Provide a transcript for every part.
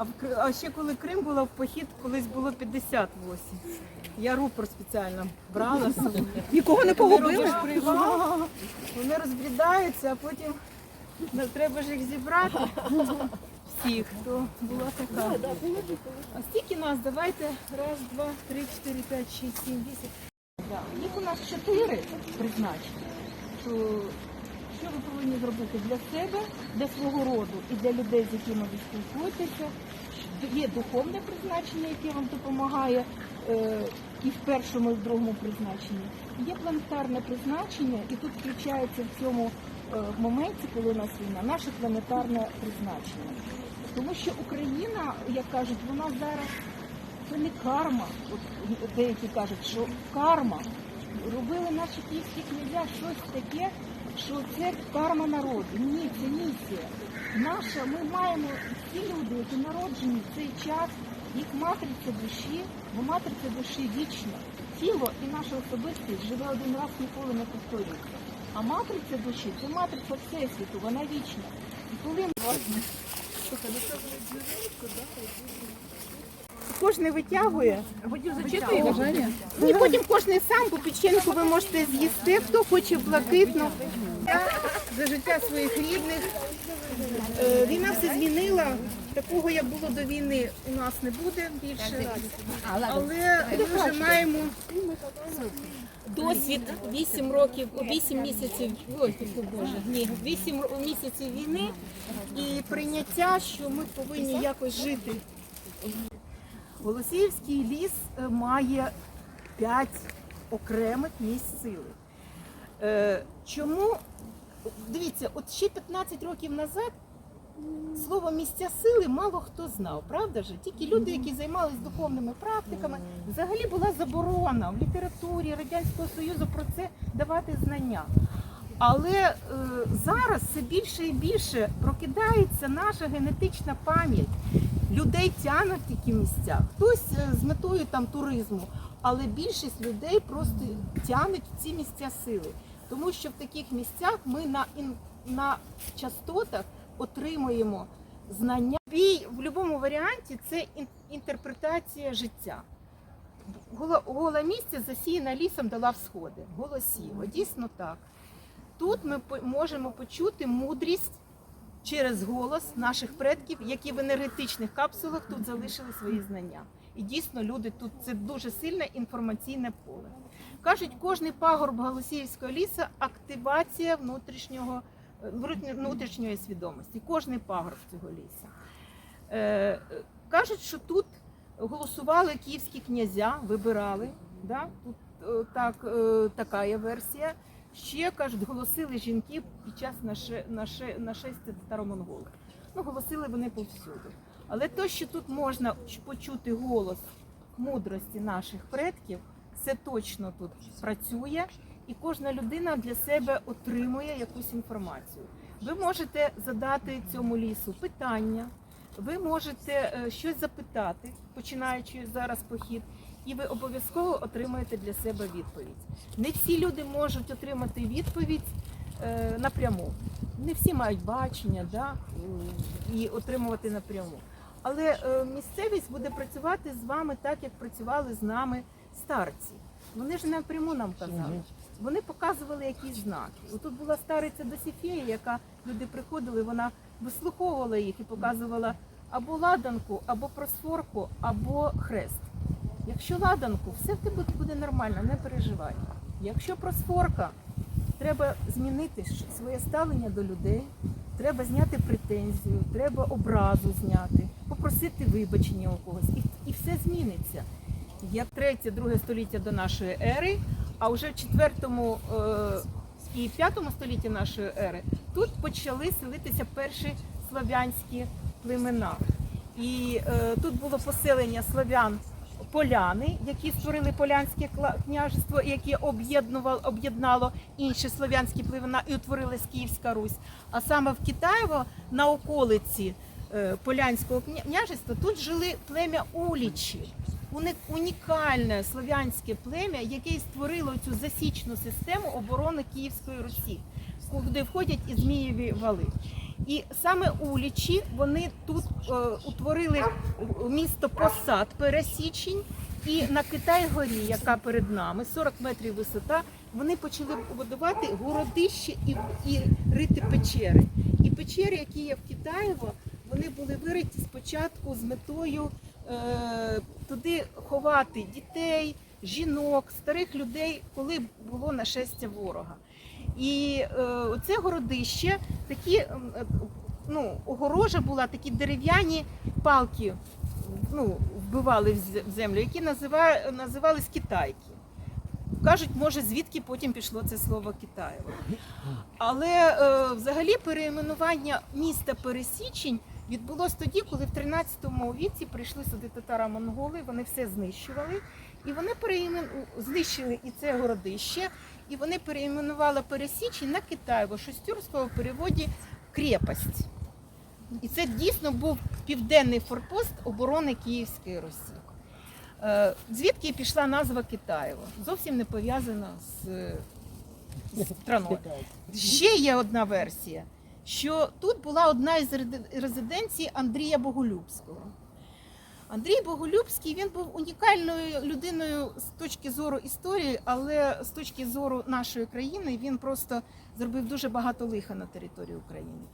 А, в Кри- а ще коли Крим була в похід, колись було 58. Я рупор спеціально брала. з собою. Нікого не погубили? робиш привал, Вони розбрідаються, а потім ну, треба ж їх зібрати. Всіх, то була така. А скільки нас? Давайте. Раз, два, три, чотири, п'ять, шість, сім, вісім. Да. Їх у нас чотири призначення. То що ви повинні зробити для себе, для свого роду і для людей, з якими ви спілкуєтеся? Є духовне призначення, яке вам допомагає е, і в першому, і в другому призначенні. Є планетарне призначення, і тут включається в цьому е, моменті, коли у нас війна, наше планетарне призначення. Тому що Україна, як кажуть, вона зараз це не карма. От деякі кажуть, що карма. Робили наші київські князя щось таке, що це карма народу. Ні, це місія. Наша, ми маємо ті люди, які народжені в цей час, їх матриця душі, бо матриця душі вічна. Тіло і наша особистість живе один раз ніколи не повторюється. А матриця душі це матриця Всесвіту, вона вічна. І коли ми Кожен витягує. Ні, потім кожен сам по печеньку ви можете з'їсти, хто хоче блакитну. За життя своїх рідних. Е, Війна все змінила. Такого, як було до війни, у нас не буде більше. Але ми вже маємо досвід 8 років, 8 місяців, ой, Боже, ні, 8 місяців війни і прийняття, що ми повинні якось жити. Голосіївський ліс е, має 5 окремих місць сили. Е, Чому? Дивіться, от ще 15 років назад слово місця сили мало хто знав, правда ж? Тільки люди, які займалися духовними практиками, взагалі була заборона в літературі Радянського Союзу про це давати знання. Але е, зараз все більше і більше прокидається наша генетична пам'ять. Людей тянуть в такі місця. Хтось е, з метою там туризму, але більшість людей просто тянуть в ці місця сили. Тому що в таких місцях ми на, на частотах отримуємо знання. Бій в будь-якому варіанті це ін- інтерпретація життя. Голе місце засіяне лісом дала всходи. Голосіво, дійсно так. Тут ми можемо почути мудрість через голос наших предків, які в енергетичних капсулах тут залишили свої знання. І дійсно люди тут це дуже сильне інформаційне поле. Кажуть, кожний пагорб Голосіївського лісу активація внутрішнього е, внутрішньої свідомості. Кожний пагорб цього лісу. Е, е, кажуть, що тут голосували київські князя, вибирали. Да? Тут е, так, е, така є версія. Ще кажуть, голосили жінки під час наше, наше, нашестя старомонголів. Ну, голосили вони повсюди. Але те, що тут можна почути голос мудрості наших предків, це точно тут працює, і кожна людина для себе отримує якусь інформацію. Ви можете задати цьому лісу питання, ви можете е, щось запитати, починаючи зараз похід, і ви обов'язково отримаєте для себе відповідь. Не всі люди можуть отримати відповідь е, напряму. Не всі мають бачення да, і отримувати напряму. Але е, місцевість буде працювати з вами так, як працювали з нами старці. Вони ж не напряму нам казали. Вони показували якісь знаки. Отут була стариця Досифея, яка люди приходили, вона вислуховувала їх і показувала або ладанку, або просфорку, або хрест. Якщо ладанку, все в тебе буде нормально, не переживай. Якщо просфорка, треба змінити своє ставлення до людей, треба зняти претензію, треба образу зняти, попросити вибачення у когось, і, і все зміниться. Як третє, друге століття до нашої ери, а вже в четвертому е, і п'ятому столітті нашої ери тут почали селитися перші слав'янські племена. І е, тут було поселення славян поляни, які створили полянське княжество, яке об'єднувало об'єднало інші слав'янські племена і утворилась Київська Русь. А саме в Китаєво на околиці е, полянського кня- княжества тут жили плем'я Улічі. Унікальне слов'янське плем'я, яке створило цю засічну систему оборони Київської Русі, куди входять і Змієві вали. І саме улічі вони тут е, утворили місто Посад Пересічень. І на Китай-горі, яка перед нами, 40 метрів висота, вони почали будувати городище і, і рити печери. І печери, які є в Китаєво, вони були вириті спочатку з метою е, туди ховати дітей, жінок, старих людей, коли було нашестя ворога. І е, оце городище, такі е, ну, огорожа була, такі дерев'яні палки ну, вбивали в землю, які назива, називались китайки. Кажуть, може, звідки потім пішло це слово Китаєво. Але е, взагалі перейменування міста Пересічень відбулось тоді, коли в 13 віці прийшли сюди татаро-монголи, вони все знищували. І вони переімен... знищили і це городище, і вони переіменували Пересічень на Китаєво, що з тюркського в переводі крепость. І це дійсно був південний форпост оборони Київської Росії. Е, Звідки пішла назва Китаєва? Зовсім не пов'язана з, е, з страною. Ще є одна версія, що тут була одна із резиденцій Андрія Боголюбського. Андрій Боголюбський він був унікальною людиною з точки зору історії, але з точки зору нашої країни він просто зробив дуже багато лиха на території України.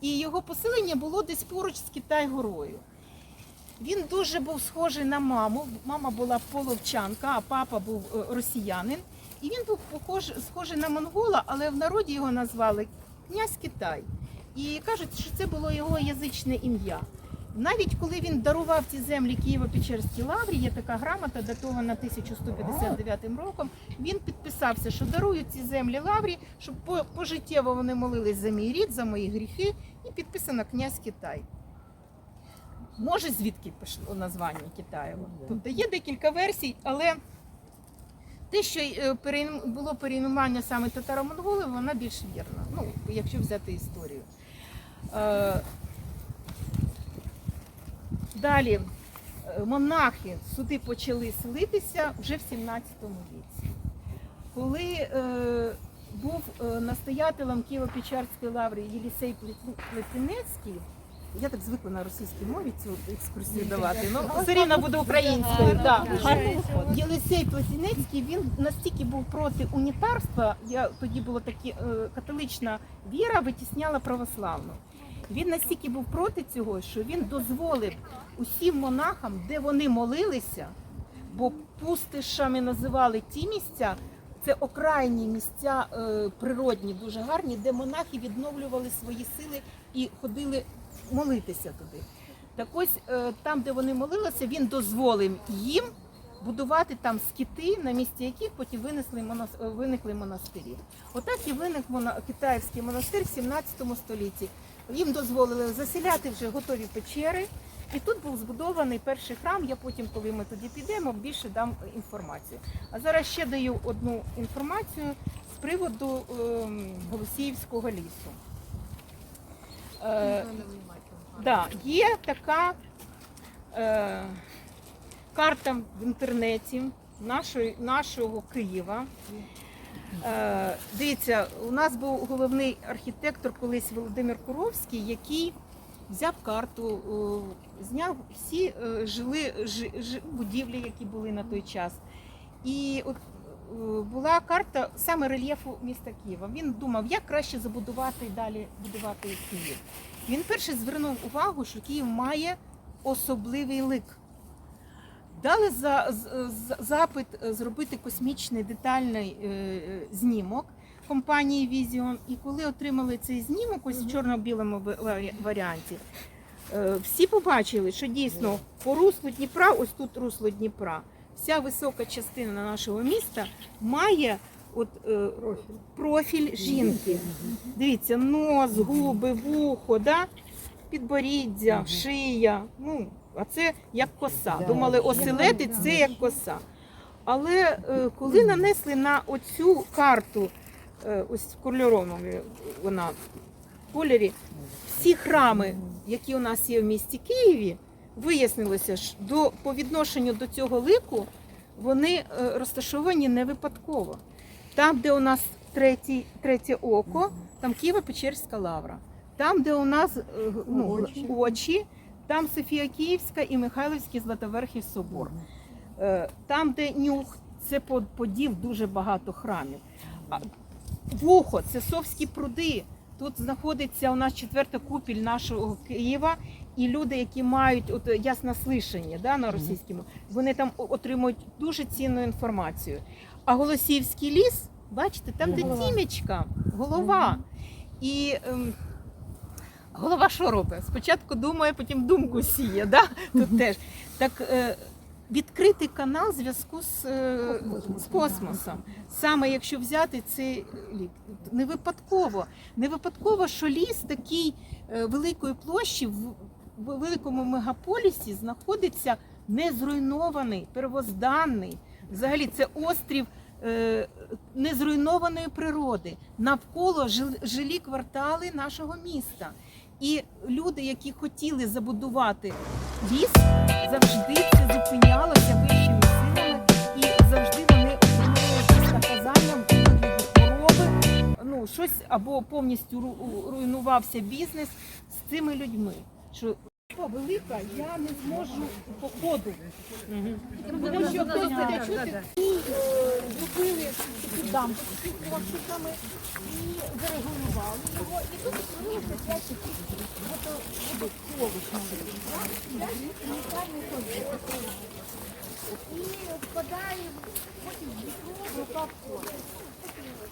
І його поселення було десь поруч з Китай-горою. Він дуже був схожий на маму. Мама була половчанка, а папа був е, росіянин. І він був похож, схожий на монгола, але в народі його назвали князь Китай. І кажуть, що це було його язичне ім'я. Навіть коли він дарував ці землі Києво-Печерській лаврі, є така грамота, датована 1159 роком. Він підписався, що дарую ці землі лаврі, щоб пожиттєво вони молились за мій рід, за мої гріхи, і підписано князь Китай. Може, звідки пішло названня Китаєва? Тобто є декілька версій, але те, що е, було перейменування саме татаро-монголів, вона більш вірна, ну, якщо взяти історію. Далі е, монахи сюди почали селитися вже в 17 віці. Коли е, був е, настоятелем Києво-Печерської лаври Єлісей Плет- Плетенецький, я так звикла на російській мові цю екскурсію давати. Ну, все рівно буде українською. Да. Єлисей Плетенецький він настільки був проти унітарства. Я тоді була такі е, католична віра витісняла православну. Він настільки був проти цього, що він дозволив усім монахам, де вони молилися, бо пустишами називали ті місця. Це окраїні місця е, природні, дуже гарні, де монахи відновлювали свої сили і ходили молитися туди. Так ось е, там, де вони молилися, він дозволив їм будувати там скіти, на місці яких потім винесли виникли монастирі. Отак і виник мона... китайський монастир в 17 столітті. Їм дозволили заселяти вже готові печери. І тут був збудований перший храм. Я потім, коли ми туди підемо, більше дам інформацію. А зараз ще даю одну інформацію з приводу ем, Голосіївського лісу. Е, да, є така е, карта в інтернеті нашої, нашого Києва. Е, дивіться, у нас був головний архітектор колись Володимир Куровський, який взяв карту, е, зняв всі е, жили, жи, жи- будівлі, які були на той час. І от була карта саме рельєфу міста Києва. Він думав, як краще забудувати і далі будувати Київ. Він перше звернув увагу, що Київ має особливий лик. Дали за, з- з- запит зробити космічний детальний е, е, знімок компанії Vision. І коли отримали цей знімок, ось в чорно-білому варіанті, е, всі побачили, що дійсно по руслу Дніпра, ось тут русло Дніпра, вся висока частина нашого міста має от, е, профіль жінки. Дивіться, нос, губи, вухо, да? підборіддя, шия. Ну, а це як коса. Думали, оселедець це як коса. Але е, коли нанесли на оцю карту, е, ось в кольоровому вона кольорі, всі храми, які у нас є в місті Києві, вияснилося, що до, по відношенню до цього лику вони е, розташовані не випадково. Там, де у нас третій, третє око, там Києво-Печерська лавра. Там, де у нас ну, очі, там Софія Київська і Михайлівський Златоверхий собор. Е, Там, де нюх, це по- поділ дуже багато храмів. Вухо, це Совські пруди. Тут знаходиться у нас четверта купіль нашого Києва, і люди, які мають от яснослишання да, на російському, вони там отримують дуже цінну інформацію. А Голосіївський ліс, бачите, там де тімечка, голова. І ем, голова що робить? Спочатку думає, потім думку сіє. Да? Тут теж. Так е, відкритий канал зв'язку з, е, з космосом. Саме якщо взяти цей лік, не випадково, не випадково, що ліс такий е, великої площі в, великому мегаполісі знаходиться не зруйнований, первозданний. Взагалі, це острів незруйнованої природи. Навколо жил- жилі квартали нашого міста. І люди, які хотіли забудувати ліс, завжди це зупинялося вищими силами, і завжди вони отримували якісь наказання, вигляді хвороби. Ну, щось або повністю ру- руйнувався бізнес з цими людьми. Що велика, я не зможу по ходу. Тому що хтось буде чути, і е, зробили такі з і зарегулювали його. І тут створилося п'ять таких водо- водосховищ маленьких, так? Унікальних озер. І впадає потім в Дніпро, в Кавко.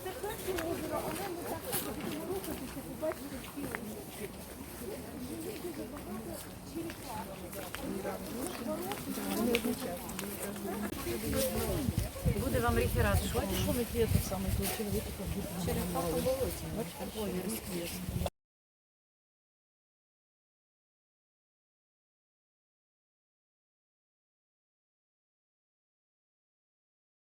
Це перше озеро, але ми так будемо рухатися, побачите всі Буде вам реферат. Що? Що ви це саме чоловік? Черепаха болоті. Бачите, такой.